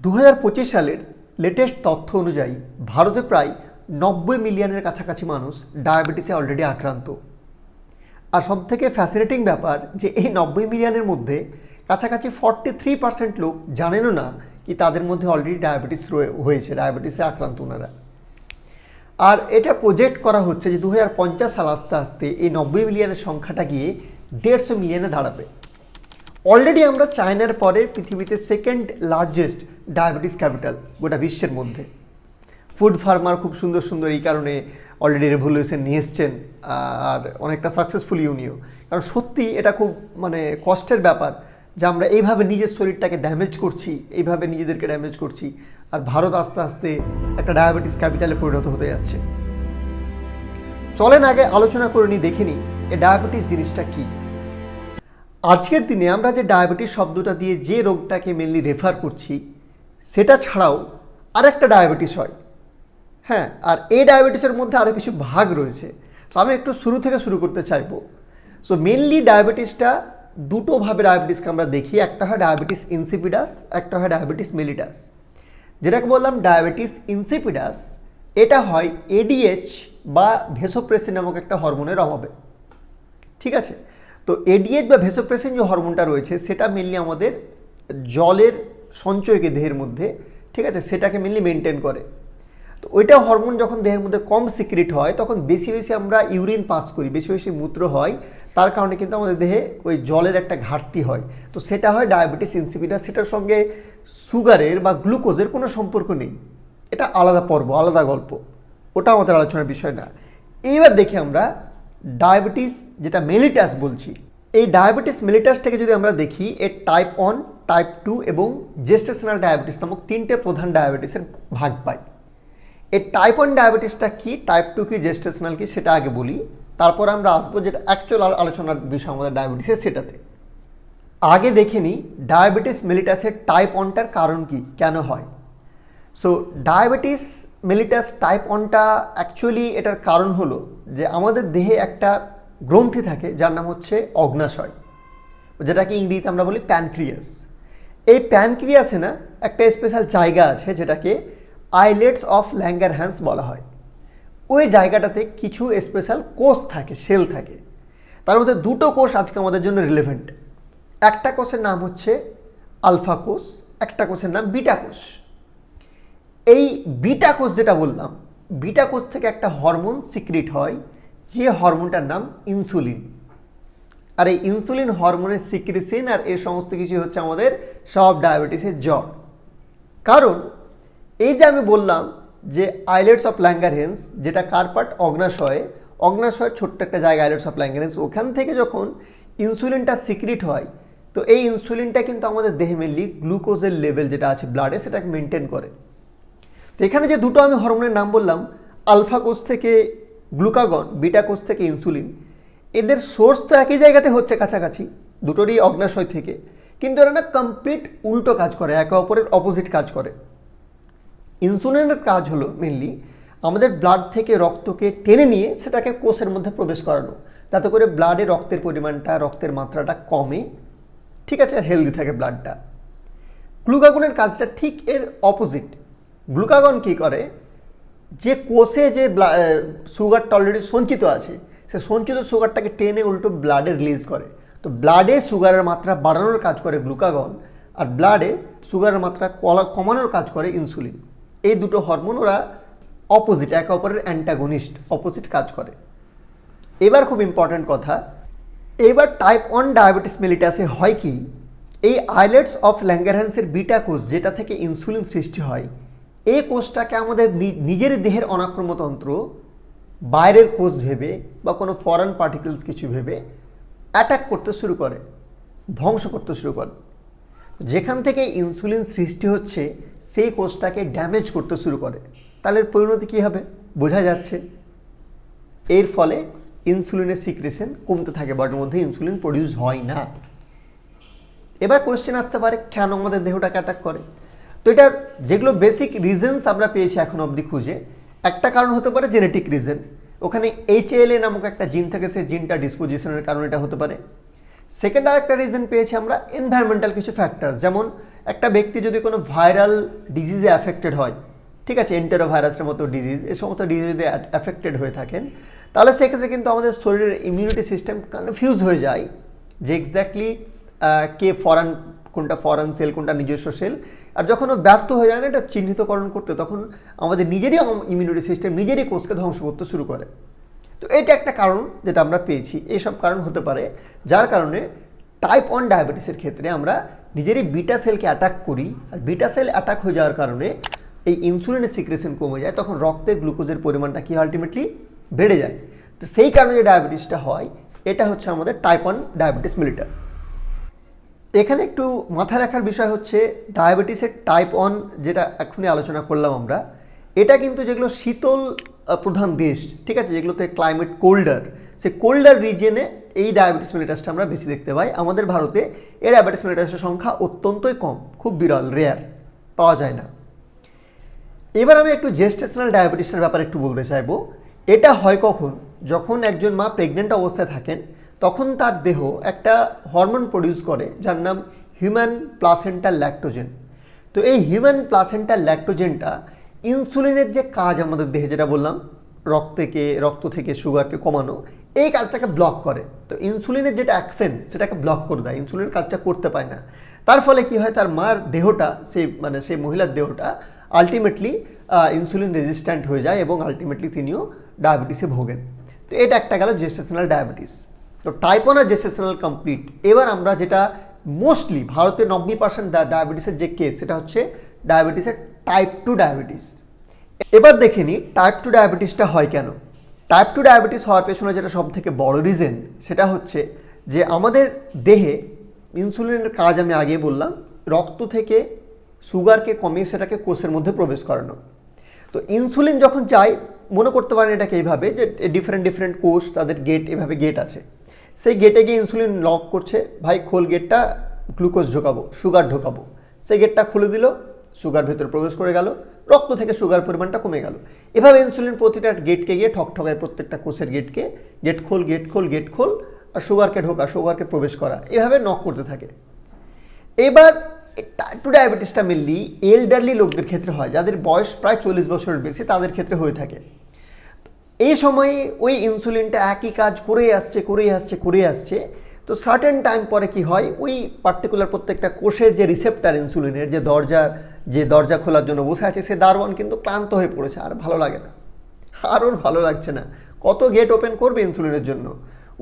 দু হাজার পঁচিশ সালের লেটেস্ট তথ্য অনুযায়ী ভারতে প্রায় নব্বই মিলিয়নের কাছাকাছি মানুষ ডায়াবেটিসে অলরেডি আক্রান্ত। আর সব থেকে ফ্যাসিনেটিং ব্যাপার যে এই নব্বই মিলিয়নের মধ্যে কাছাকাছি ফর্টি থ্রি পার্সেন্ট লোক জানেনও না কি তাদের মধ্যে অলরেডি ডায়াবেটিস হয়েছে ডায়াবেটিসে আক্রান্ত ওনারা। আর এটা প্রজেক্ট করা হচ্ছে যে দু হাজার পঞ্চাশ সাল আস্তে আস্তে এই নব্বই মিলিয়নের সংখ্যাটা গিয়ে দেড়শো মিলিয়নে দাঁড়াবে। অলরেডি আমরা চায়নার পরে পৃথিবীতে সেকেন্ড লার্জেস্ট ডায়াবেটিস ক্যাপিটাল গোটা বিশ্বের মধ্যে। ফুড ফার্মার খুব সুন্দর সুন্দর এই কারণে অলরেডি রেভলিউশন নিয়ে এসছেন, আর অনেকটা সাকসেসফুল ইউনিও কারণ সত্যি এটা খুব মানে কষ্টের ব্যাপার যে আমরা এইভাবে নিজের শরীরটাকে ড্যামেজ করছি, এইভাবে নিজেদেরকে ড্যামেজ করছি, আর ভারত আস্তে আস্তে একটা ডায়াবেটিস ক্যাপিটালে পরিণত হতে যাচ্ছে। চলেন আগে আলোচনা করে নিই, দেখে নিই এই ডায়াবেটিস জিনিসটা কী। আজকের দিনে আমরা যে ডায়াবেটিস শব্দটা দিয়ে যে রোগটাকে মেনলি রেফার করছি সেটা ছাড়াও আরেকটা ডায়াবেটিস হয়। হ্যাঁ আর এই ডায়াবেটিসের মধ্যে আরও কিছু ভাগ রয়েছে। তো আমি একটু শুরু থেকে শুরু করতে চাইব। সো মেনলি ডায়াবেটিসটা দুটোভাবে ডায়াবেটিসকে আমরা দেখি। একটা হয় ডায়াবেটিস ইনসিপিডাস একটা হয় ডায়াবেটিস মেলিটাস যেটাকে বললাম ডায়াবেটিস ইনসিপিডাস এটা হয় এডিএইচ বা ভেসোপ্রেসিন নামক একটা হরমোনের অভাবে। ঠিক আছে? তো এডিএইচ বা ভেসোপ্রেসিন যে হরমোনটা রয়েছে, সেটা মেনলি আমাদের জলের সঞ্চয়কে দেহের মধ্যে, ঠিক আছে, সেটাকে মেনলি মেনটেন করে। তো ওইটা হরমোন যখন দেহের মধ্যে কম সিক্রেট হয়, তখন বেশি বেশি আমরা ইউরিন পাস করি, বেশি বেশি মূত্র হয়, তার কারণে কিন্তু আমাদের দেহে ওই জলের একটা ঘাটতি হয়। তো সেটা হয় ডায়াবেটিস ইনসিপিডাস সেটার সঙ্গে সুগারের বা গ্লুকোজের কোনো সম্পর্ক নেই। এটা আলাদা পর্ব, আলাদা গল্প। ওটা আমাদের আলোচনার বিষয় না। এইবার দেখি আমরা ডায়াবেটিস যেটা মেলিটাস বলছি এই ডায়াবেটিস মেলিটাসটাকে যদি আমরা দেখি এর টাইপ ওয়ান টাইপ টু এবং জেস্টেশনাল ডায়াবেটিস নামক তিনটে প্রধান ডায়াবেটিসের ভাগ পাই। এই টাইপ ওয়ান ডায়াবেটিসটা কি টাইপ টু কি জেস্টেশনাল কি, সেটা আগে বলি। তারপর আমরা আসব যেটা অ্যাকচুয়াল আলোচনার বিষয় আমাদের ডায়াবেটিসের সেটাতে। আগে দেখে নিই ডায়াবেটিস মেলিটাসের টাইপ ওয়ানটার কারণ কি, কেন হয়? সো ডায়াবেটিস মেলিটাস টাইপ ওয়ানটা অ্যাকচুয়ালি এটার কারণ হলো যে আমাদের দেহে একটা গ্রন্থি থাকে, যার নাম হচ্ছে অগ্নাশয়, যেটাকে ইংরেজিতে আমরা বলি প্যানক্রিয়াস। এই প্যানক্রিয়াসে না একটা স্পেশাল জায়গা আছে, যেটাকে আইলেটস অফ ল্যাঙ্গার হ্যান্স বলা হয়। ওই জায়গাটাতে কিছু স্পেশাল কোষ থাকে, সেল থাকে। তার মধ্যে দুটো কোষ আজকে আমাদের জন্য রিলেভেন্ট একটা কোষের নাম হচ্ছে আলফা কোষ, একটা কোষের নাম বিটা কোষ। এই বিটা কোষ যেটা বললাম, বিটা কোষ থেকে একটা হরমোন সিক্রিট হয় যে হরমোনটার নাম ইনসুলিন। আর এই ইনসুলিন হরমোনের সিক্রিসিন আর এই সমস্ত কিছু হচ্ছে আমাদের সব ডায়াবেটিসের জ্বর। কারণ এই যে আমি বললাম যে আইলেটস অফ ল্যাঙ্গারহেন্স যেটা কার্পাট অগ্নাশয়। অগ্নাশয়ের ছোট্ট একটা জায়গা আইলেটস অফ ল্যাঙ্গারহেন্স ওখান থেকে যখন ইনসুলিনটা সিক্রিট হয়, তো এই ইনসুলিনটা কিন্তু আমাদের দেহে মেনলি গ্লুকোজের লেভেল যেটা আছে ব্লাডে সেটাকে মেনটেন করে। তো এখানে যে দুটো আমি হরমোনের নাম বললাম আলফা কোষ থেকে গ্লুকাগন বিটা কোষ থেকে ইনসুলিন, এদের সোর্স তো একই জায়গাতে হচ্ছে কাছাকাছি, দুটোরই অগ্নাশয় থেকে। কিন্তু এরা না কমপ্লিট উল্টো কাজ করে, একে অপরের অপোজিট কাজ করে। ইনসুলিনের কাজ হলো মেনলি আমাদের ব্লাড থেকে রক্তকে টেনে নিয়ে সেটাকে কোষের মধ্যে প্রবেশ করানো। তাতে করে ব্লাডে রক্তের পরিমাণটা, রক্তের মাত্রাটা কমে, ঠিক আছে হেলদি থাকে ব্লাডটা গ্লুকাগনের কাজটা ঠিক এর অপোজিট গ্লুকাগন কি করে? যে কোষে যে সুগারটা অলরেডি সঞ্চিত আছে, সে সঞ্চিত সুগারটাকে টেনে উল্টো ব্লাডে রিলিজ করে। তো ব্লাডে সুগারের মাত্রা বাড়ানোর কাজ করে গ্লুকাগন আর ব্লাডে সুগারের মাত্রা কমানোর কাজ করে ইনসুলিন এই দুটো হরমোন ওরা অপোজিট একে অপরের অ্যান্টাগনিস্ট অপোজিট কাজ করে। এবার খুব ইম্পর্ট্যান্ট কথা, এবার টাইপ ওয়ান ডায়াবেটিস মেলিটাসে হয় কি, এই আইলেটস অফ ল্যাঙ্গারহ্যান্সের বিটা কোষ যেটা থেকে ইনসুলিন সৃষ্টি হয় এই কোষটাকে আমাদের নিজের দেহের অনাক্রমতন্ত্র, বাইরের কোষ ভেবে বা কোনো ফরেন পার্টিকেলস কিছু ভেবে অ্যাটাক করতে শুরু করে, ধ্বংস করতে শুরু করে। যেখান থেকে ইনসুলিন সৃষ্টি হচ্ছে, সেই কোষটাকে ড্যামেজ করতে শুরু করে। তাহলে পরিণতি কী হবে? বোঝা যাচ্ছে। এর ফলে ইনসুলিনের সিক্রেশন কমতে থাকে বডির মধ্যে ইনসুলিন প্রডিউস হয় না। এবার কোয়েশ্চেন আসতে পারে, কেন আমাদের দেহটাকে অ্যাটাক করে? তো এটার যেগুলো বেসিক রিজনস আমরা পেয়েছি এখন অবধি খুঁজে, একটা কারণ হতে পারে জেনেটিক রিজন ওখানে এইচ এল এ নামক একটা জিন থাকে, সেই জিনটা ডিসপোজিশনের কারণে এটা হতে পারে। সেকেন্ড আর একটা রিজন পেয়েছি আমরা এনভায়রনমেন্টাল কিছু ফ্যাক্টর যেমন একটা ব্যক্তি যদি কোনো ভাইরাল ডিজিজে অ্যাফেক্টেড হয়, ঠিক আছে এন্টেরো ভাইরাসের মতো ডিজিজ এই সমস্ত ডিজিজ যদি অ্যাফেক্টেড হয়ে থাকেন, তাহলে সেক্ষেত্রে কিন্তু আমাদের শরীরের ইমিউনিটি সিস্টেম কনফিউজ হয়ে যায় যে এক্স্যাক্টলি কে ফরেন কোনটা ফরেন সেল কোনটা নিজস্ব সেল আর যখন ও ব্যর্থ হয়ে যায় না এটা চিহ্নিতকরণ করতে তখন আমাদের নিজেরই ইমিউনিটি সিস্টেম নিজেরই কোষকে ধ্বংস করতে শুরু করে। তো এটা একটা কারণ যেটা আমরা পেয়েছি। এইসব কারণ হতে পারে, যার কারণে টাইপ ওয়ান ডায়াবেটিসের ক্ষেত্রে আমরা নিজেরই বিটা সেলকে অ্যাটাক করি আর বিটা সেল অ্যাটাক হয়ে যাওয়ার কারণে এই ইনসুলিনের সিক্রেশন কমে যায়, তখন রক্তে গ্লুকোজের পরিমাণটা কি আলটিমেটলি বেড়ে যায়। তো সেই কারণে যে ডায়াবেটিসটা হয়, এটা হচ্ছে আমাদের টাইপ ওয়ান ডায়াবেটিস মিলিটাস এখানে একটু মাথায় রাখার বিষয় হচ্ছে ডায়াবেটিসের টাইপ ওয়ান যেটা এখনই আলোচনা করলাম আমরা, এটা কিন্তু যেগুলো শীতল প্রধান দেশ, ঠিক আছে, যেগুলোতে ক্লাইমেট কোল্ডার সে কোল্ডার রিজনে এই ডায়াবেটিস মেলিটাসটা আমরা বেশি দেখতে পাই। আমাদের ভারতে এই ডায়াবেটিস মেলিটাসের সংখ্যা অত্যন্তই কম, খুব বিরল রেয়ার পাওয়া যায় না। এবার আমি একটু জেস্টেশনাল ডায়াবেটিসের ব্যাপারে একটু বলতে চাইব। এটা হয় কখন? যখন একজন মা প্রেগনেন্ট অবস্থায় থাকেন তখন তার দেহ একটা হরমোন প্রডিউস করে, যার নাম হিউম্যান প্লাসেন্টাল ল্যাক্টোজেন। তো এই হিউম্যান প্লাসেন্টাল ল্যাক্টোজেনটা ইনসুলিনের যে কাজ আমাদের দেহে, যেটা বললাম, রক্ত থেকে রক্ত থেকে সুগারকে কমানো, এই কাজটাকে ব্লক করে। তো ইনসুলিনের যেটা অ্যাকশন, সেটাকে ব্লক করে দেয়, ইনসুলিনের কাজটা করতে পায় না। তার ফলে কি হয়, তার মার দেহটা, সেই মানে সেই মহিলার দেহটা আলটিমেটলি ইনসুলিন রেজিস্ট্যান্ট হয়ে যায় এবং আলটিমেটলি তিনিও ডায়াবেটিসে ভোগেন। তো এটা একটা গেল জেস্টেশনাল ডায়াবেটিস তো টাইপ ওয়ান আর জেস্টেশনাল কমপ্লিট এবার আমরা যেটা মোস্টলি ভারতের নব্বই পার্সেন্ট ডায়াবেটিসের যে কেস সেটা হচ্ছে ডায়াবেটিসের টাইপ টু ডায়াবেটিস এবার দেখে নিই টাইপ টু ডায়াবেটিসটা হয় কেন? টাইপ টু ডায়াবেটিস হওয়ার পেছনে যেটা সব থেকে বড় রিজন সেটা হচ্ছে যে আমাদের দেহে ইনসুলিনের কাজ আমি আগে বললাম, রক্ত থেকে সুগারকে কমিয়ে সেটাকে কোষের মধ্যে প্রবেশ করানো। তো ইনসুলিন যখন চাই, মনে করতে পারেন এটাকে এইভাবে যে ডিফারেন্ট ডিফারেন্ট কোষ, তাদের গেট এভাবে গেট আছে। সেই গেটে গিয়ে ইনসুলিন লক করছে, ভাই, খোল গেটটা গ্লুকোজ ঢোকাবো সুগার ঢোকাবো। সেই গেটটা খুলে দিল সুগার ভেতরে প্রবেশ করে গেল, রক্ত থেকে সুগার পরিমাণটা কমে গেল। এভাবে ইনসুলিন প্রতিটা গেটকে গিয়ে ঠকঠকায় প্রত্যেকটা কোষের গেটকে গেট খোল গেট খোল গেট খোল, আর সুগারকে ঢোকা সুগারকে প্রবেশ করা। এভাবে নক করতে থাকে। এবার টু ডায়াবেটিসটা মেনলি এল্ডারলি লোকদের ক্ষেত্রে হয়, যাদের বয়স প্রায় চল্লিশ বছরের বেশি, তাদের ক্ষেত্রে হয়ে থাকে। এই সময়ে ওই ইনসুলিনটা একই কাজ করেই আসছে করেই আসছে করেই আসছে। তো সার্টেন টাইম পরে কি হয়, ওই পার্টিকুলার প্রত্যেকটা কোষের যে রিসেপ্টার ইনসুলিনের যে দরজা যে দরজা খোলার জন্য বসে আছে, সে দারোয়ান কিন্তু ক্লান্ত হয়ে পড়েছে, আর ভালো লাগে না। আর ওর ভালো লাগছে না। কত গেট ওপেন করবে ইনসুলিনের জন্য?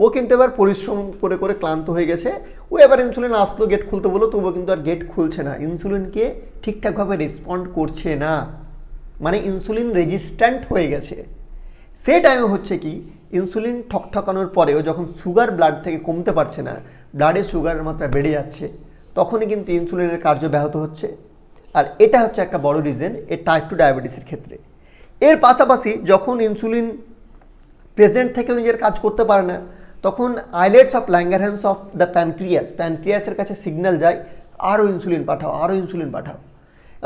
ও কিন্তু এবার পরিশ্রম করে করে ক্লান্ত হয়ে গেছে। ও এবার ইনসুলিন আসলো গেট খুলতে বলো তবুও কিন্তু আর গেট খুলছে না। ইনসুলিনকে ঠিকঠাকভাবে রেসপন্ড করছে না। মানে ইনসুলিন রেজিস্ট্যান্ট হয়ে গেছে। সে টাইমে হচ্ছে কি ইনসুলিন ঠকঠকানোর পরেও যখন সুগার ব্লাড থেকে কমতে পারছে না ব্লাডে সুগারের মাত্রা বেড়ে যাচ্ছে, তখনই কিন্তু ইনসুলিনের কার্য ব্যাহত হচ্ছে। আর এটা হচ্ছে একটা বড় রিজন এই টাইপ টু ডায়াবেটিসের ক্ষেত্রে। এর পাশাপাশি যখন ইনসুলিন প্রেসিডেন্ট থেকেও নিজের কাজ করতে পারে না, তখন islets of Langerhans of the pancreas প্যানক্রিয়াসের কাছে সিগন্যাল যায়, আরও ইনসুলিন পাঠাও, আরও ইনসুলিন পাঠাও।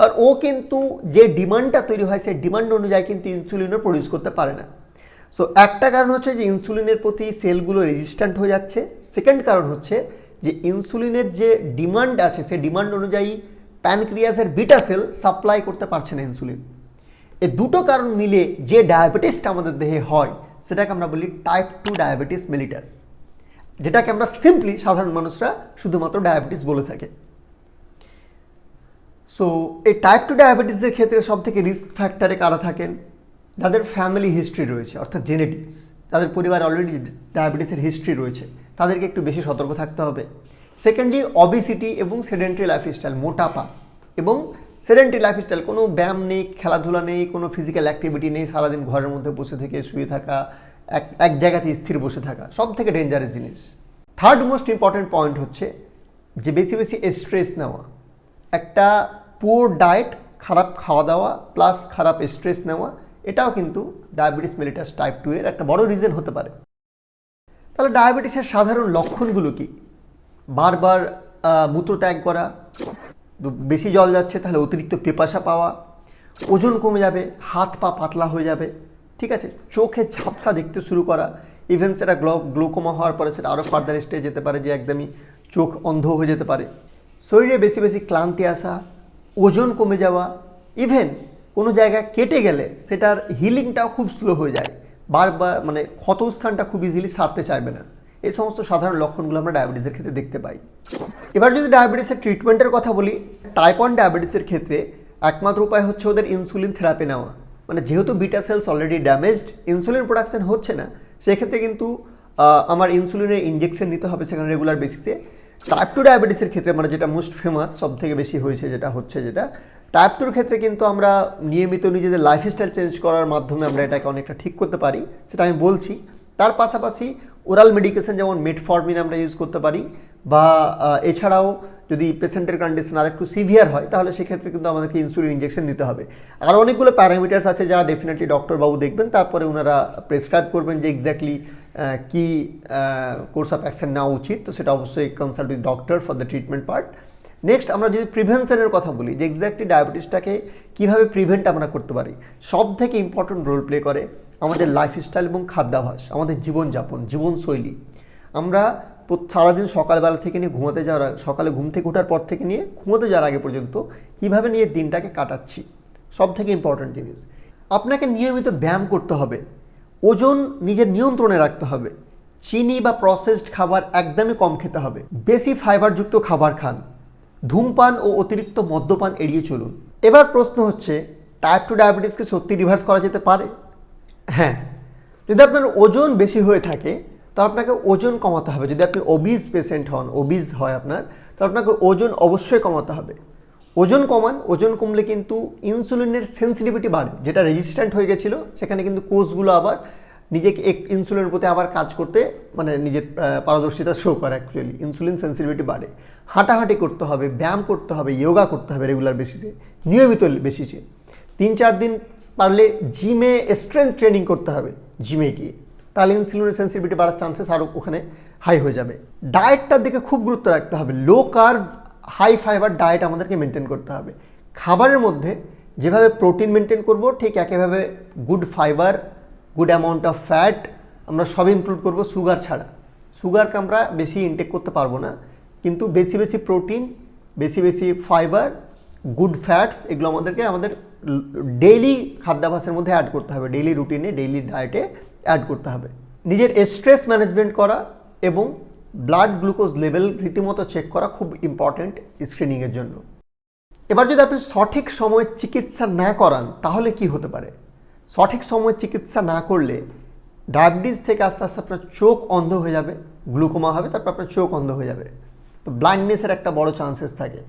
আর ও কিন্তু যে ডিমান্ডটা তৈরি হয়, সেই ডিমান্ড অনুযায়ী কিন্তু ইনসুলিনও প্রডিউস করতে পারে না। সো একটা কারণ হচ্ছে যে ইনসুলিনের প্রতি সেলগুলো রেজিস্ট্যান্ট হয়ে যাচ্ছে। সেকেন্ড কারণ হচ্ছে যে ইনসুলিনের যে ডিমান্ড আছে, সেই ডিমান্ড অনুযায়ী প্যানক্রিয়াসের বিটা সেল সাপ্লাই করতে পারছে না ইনসুলিন এ দুটো কারণ মিলে যে ডায়াবেটিসটা আমাদের দেহে হয়, সেটাকে আমরা বলি টাইপ টু ডায়াবেটিস মেলিটাস যেটাকে আমরা সিম্পলি সাধারণ মানুষরা শুধুমাত্র ডায়াবেটিস বলে থাকে। সো এই টাইপ টু ডায়াবেটিসের ক্ষেত্রে সব থেকে রিস্ক ফ্যাক্টরে কারা থাকেন? যাদের ফ্যামিলি হিস্ট্রি রয়েছে, অর্থাৎ জেনেটিক্স যাদের পরিবারে অলরেডি ডায়াবেটিসের হিস্ট্রি রয়েছে, তাদেরকে একটু বেশি সতর্ক থাকতে হবে। সেকেন্ডলি অবিসিটি এবং সেডেন্টারি লাইফস্টাইল মোটাপা এবং সেডেন্টারি লাইফস্টাইল কোনো ব্যায়াম নেই, খেলাধুলা নেই, কোনো ফিজিক্যাল অ্যাক্টিভিটি নেই, সারাদিন ঘরের মধ্যে বসে থেকে, শুয়ে থাকা, এক এক জায়গাতে স্থির বসে থাকা সব থেকে ডেঞ্জারাস জিনিস। থার্ড মোস্ট ইম্পর্ট্যান্ট পয়েন্ট হচ্ছে যে বেশি বেশি স্ট্রেস নেওয়া। একটা পুয়ার ডায়েট খারাপ খাওয়া দাওয়া প্লাস খারাপ স্ট্রেস নেওয়া এটাও কিন্তু ডায়াবেটিস মেলিটাস টাইপ টু এর একটা বড় রিজন হতে পারে। তাহলে ডায়াবেটিসের সাধারণ লক্ষণগুলো কি? বারবার মূত্র ত্যাগ করা বেশি জল যাচ্ছে, তাহলে অতিরিক্ত পেপাসা পাওয়া, ওজন কমে যাবে, হাত পা পাতলা হয়ে যাবে, ঠিক আছে? চোখে ঝাপসা দেখতে শুরু করা ইভেন সেটা গ্লো, গ্লোকোমা হওয়ার পরে সেটা আরও ফার্দার স্টেজ যেতে পারে যে একদমই চোখ অন্ধ হয়ে যেতে পারে। শরীরে বেশি বেশি ক্লান্তি আসা, ওজন কমে যাওয়া ইভেন কোনো জায়গায় কেটে গেলে সেটার হিলিংটাও খুব স্লো হয়ে যায়। বারবার মানে ক্ষতস্থানটা খুব ইজিলি সারতে চাইবে না। এই সমস্ত সাধারণ লক্ষণগুলো আমরা ডায়াবেটিসের ক্ষেত্রে দেখতে পাই। এবার যদি ডায়াবেটিসের ট্রিটমেন্টের কথা বলি টাইপ ওয়ান ডায়াবেটিসের ক্ষেত্রে একমাত্র উপায় হচ্ছে ওদের ইনসুলিন থেরাপি নেওয়া। মানে যেহেতু beta cells already damaged insulin production হচ্ছে না, সেক্ষেত্রে কিন্তু আমার ইনসুলিনের ইঞ্জেকশন নিতে হবে সেখানে রেগুলার বেসিসে টাইপ টু ডায়াবেটিসের ক্ষেত্রে মানে যেটা মোস্ট ফেমাস সব থেকে বেশি হয়েছে যেটা হচ্ছে যেটা টাইপ টুর ক্ষেত্রে কিন্তু আমরা নিয়মিত নিজেদের লাইফস্টাইল চেঞ্জ করার মাধ্যমে আমরা এটাকে অনেকটা ঠিক করতে পারি, সেটা আমি বলছি। তার পাশাপাশি ওরাল মেডিকেশন যেমন মেটফর্মিন আমরা ইউজ করতে পারি, বা এছাড়াও যদি পেশেন্টের কন্ডিশন আর একটু সিভিয়ার হয়, তাহলে সেক্ষেত্রে কিন্তু আমাদেরকে ইনসুলিন ইঞ্জেকশন নিতে হবে। আর অনেকগুলো প্যারামিটার্স আছে যা ডেফিনেটলি ডক্টরবাবু দেখবেন, তারপরে ওনারা প্রেসক্রাইব করবেন যে এক্স্যাক্টলি কী কোর্স অফ অ্যাকশন নেওয়া উচিত। তো সেটা অবশ্যই consult with doctor for the treatment part next আমরা যদি প্রিভেনশনের কথা বলি, যে এক্স্যাক্টলি ডায়াবেটিসটাকে কীভাবে প্রিভেন্ট আমরা করতে পারি সব থেকে ইম্পর্টেন্ট রোল প্লে করে আমাদের লাইফস্টাইল এবং খাদ্যাভাস, আমাদের জীবনযাপন, জীবনশৈলী। আমরা সারাদিন সকালবেলা থেকে নিয়ে ঘুমাতে যাওয়ার সকালে ঘুম থেকে ওঠার পর থেকে নিয়ে ঘুমোতে যাওয়ার আগে পর্যন্ত কীভাবে নিয়ে দিনটাকে কাটাচ্ছি সব থেকে ইম্পর্ট্যান্ট জিনিস। আপনাকে নিয়মিত ব্যায়াম করতে হবে, ওজন নিজের নিয়ন্ত্রণে রাখতে হবে, চিনি বা প্রসেসড খাবার একদমই কম খেতে হবে, বেশি ফাইবারযুক্ত খাবার খান। ধূমপান ও অতিরিক্ত মদ্যপান এড়িয়ে চলুন। এবার প্রশ্ন হচ্ছে টাইপ টু ডায়াবেটিসকে সত্যি রিভার্স করা যেতে পারে? হ্যাঁ যদি আপনার ওজন বেশি হয়ে থাকে, তো আপনাকে ওজন কমাতে হবে। যদি আপনি ওবিজ পেশেন্ট হন ওবিজ হয় আপনার, তো আপনাকে ওজন অবশ্যই কমাতে হবে। ওজন কমান, ওজন কমলে কিন্তু ইনসুলিনের সেন্সিটিভিটি বাড়ে, যেটা রেজিস্ট্যান্ট হয়ে গেছিল, সেখানে কিন্তু কোষগুলো আবার নিজেকে এক ইনসুলিনের প্রতি আবার কাজ করতে মানে নিজের পারদর্শিতা শো করে অ্যাকচুয়ালি ইনসুলিন সেন্সিটিভিটি বাড়ে। হাঁটাহাঁটি করতে হবে, ব্যায়াম করতে হবে যোগা করতে হবে রেগুলার বেসিসে নিয়মিত বেসিসে তিন চার দিন পারলে জিমে স্ট্রেংথ ট্রেনিং করতে হবে জিমে গিয়ে। তাহলে ইনসুলিনের সেন্সিটিভিটি বাড়ার চান্সেস আরও ওখানে হাই হয়ে যাবে। ডায়েটটার দিকে খুব গুরুত্ব রাখতে হবে। Low carb high fibre diet আমাদেরকে মেনটেন করতে হবে। খাবারের মধ্যে যেভাবে প্রোটিন মেনটেন করব, ঠিক একইভাবে good fibre good amount of fat আমরা সব ইনক্লুড করব সুগার ছাড়া। সুগারকে আমরা বেশি ইনটেক করতে পারব না। কিন্তু বেশি বেশি প্রোটিন, বেশি বেশি ফাইবার, গুড ফ্যাটস এগুলো আমাদেরকে আমাদের ডেইলি খাদ্যাভ্যাসের মধ্যে অ্যাড করতে হবে, ডেইলি রুটিনে, ডেইলি ডায়েটে অ্যাড করতে হবে। নিজের স্ট্রেস ম্যানেজমেন্ট করা এবং ব্লাড গ্লুকোজ লেভেল রীতিমতো চেক করা খুব ইম্পর্ট্যান্ট স্ক্রিনিংয়ের জন্য। এবার যদি আপনি সঠিক সময়ে চিকিৎসা না করান, তাহলে কি হতে পারে? সঠিক সময়ে চিকিৎসা না করলে ডায়াবেটিস থেকে আস্তে আস্তে আপনার চোখ অন্ধ হয়ে যাবে, গ্লুকোমা হবে, তারপর আপনার চোখ অন্ধ হয়ে যাবে। তো ব্লাইন্ডনেসের একটা বড় চান্সেস থাকে।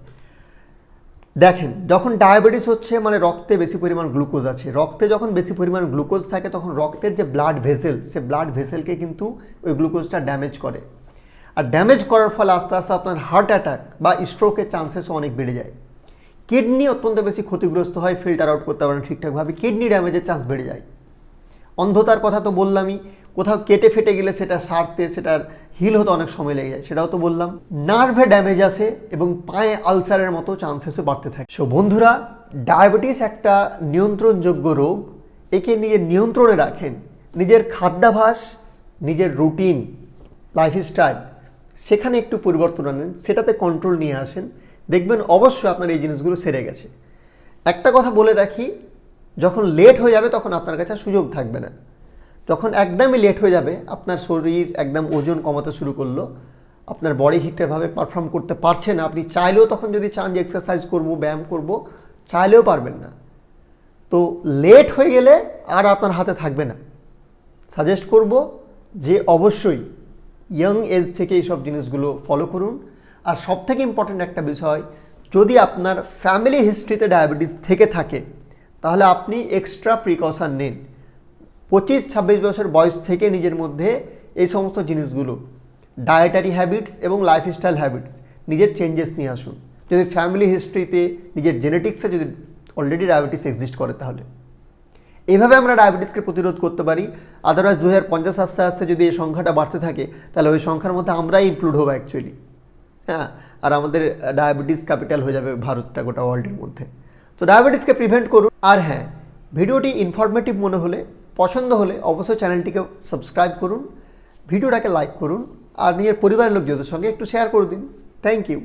দেখেন, যখন ডায়াবেটিস হচ্ছে মানে রক্তে বেশি পরিমাণ গ্লুকোজ আছে। রক্তে যখন বেশি পরিমাণ গ্লুকোজ থাকে, তখন রক্তের যে ব্লাড ভেসেল সে ব্লাড ভেসেলকে কিন্তু ওই গ্লুকোজটা ড্যামেজ করে। আর ড্যামেজ করার ফলে আস্তে আস্তে আপনার হার্ট অ্যাটাক বা স্ট্রোকের চান্সেসও অনেক বেড়ে যায়। কিডনি অত্যন্ত বেশি ক্ষতিগ্রস্ত হয় ফিল্টার আউট করতে পারে না ঠিকঠাকভাবে। কিডনি ড্যামেজের চান্স বেড়ে যায়। অন্ধতার কথা তো বললামই, কোথাও কেটে ফেটে গেলে সেটা সারতে, সেটার হিল হতে অনেক সময় লেগে যায়, সেটাও তো বললাম। নার্ভে ড্যামেজ আসে এবং পায়ে আলসারের মতো চান্সেসও বাড়তে থাকে। সো বন্ধুরা ডায়াবেটিস একটা নিয়ন্ত্রণযোগ্য রোগ। একে নিজের নিয়ন্ত্রণে রাখেন। নিজের খাদ্যাভাস, নিজের রুটিন লাইফস্টাইল সেখানে একটু পরিবর্তন আনেন, সেটাতে কন্ট্রোল নিয়ে আসেন। দেখবেন অবশ্যই আপনার এই জিনিসগুলো সেরে গেছে। একটা কথা বলে রাখি, যখন লেট হয়ে যাবে তখন আপনার কাছে সুযোগ থাকবে না। যখন একদমই লেট হয়ে যাবে। আপনার শরীর একদম ওজন কমাতে শুরু করল। আপনার বডি ঠিকঠাকভাবে পারফর্ম করতে পারছে না। আপনি চাইলেও তখন যদি চান যে এক্সারসাইজ করব, ব্যায়াম করব, চাইলেও পারবেন না। তো লেট হয়ে গেলে আর আপনার হাতে থাকবে না। সাজেস্ট করব যে অবশ্যই ইয়াং এজ থেকে এইসব জিনিসগুলো ফলো করুন। আর সব থেকে ইম্পর্ট্যান্ট একটা বিষয়, যদি আপনার ফ্যামিলি হিস্ট্রিতে ডায়াবেটিস থেকে থাকে, তাহলে আপনি এক্সট্রা প্রিকশন নিন। পঁচিশ, ছাব্বিশ বছর বয়স থেকে নিজের মধ্যে এই সমস্ত জিনিসগুলো ডায়েটারি হ্যাবিটস এবং লাইফস্টাইল হ্যাবিটস নিজের চেঞ্জেস নিয়ে আসুন। যদি ফ্যামিলি হিস্ট্রিতে নিজের জেনেটিক্সে যদি অলরেডি ডায়াবেটিস এক্সিস্ট করে তাহলে। এইভাবে আমরা ডায়াবেটিসকে প্রতিরোধ করতে পারি। আদারওয়াইজ দু হাজার পঞ্চাশ আস্তে আস্তে যদি এই সংখ্যাটা বাড়তে থাকে, তাহলে ওই সংখ্যার মধ্যে আমরাই ইনক্লুড হব অ্যাকচুয়ালি হ্যাঁ? আর আমাদের ডায়াবেটিস ক্যাপিটাল হয়ে যাবে ভারতটা গোটা ওয়ার্ল্ডের মধ্যে। তো ডায়াবেটিসকে প্রিভেন্ট করুন। আর হ্যাঁ ভিডিওটি ইনফরমেটিভ মনে হলে পছন্দ হলে অবশ্যই চ্যানেলটিকে সাবস্ক্রাইব করুন, ভিডিওটাকে লাইক করুন, আর নিজের পরিবারের লোকজনদের সঙ্গে একটু শেয়ার করে দিন। Thank you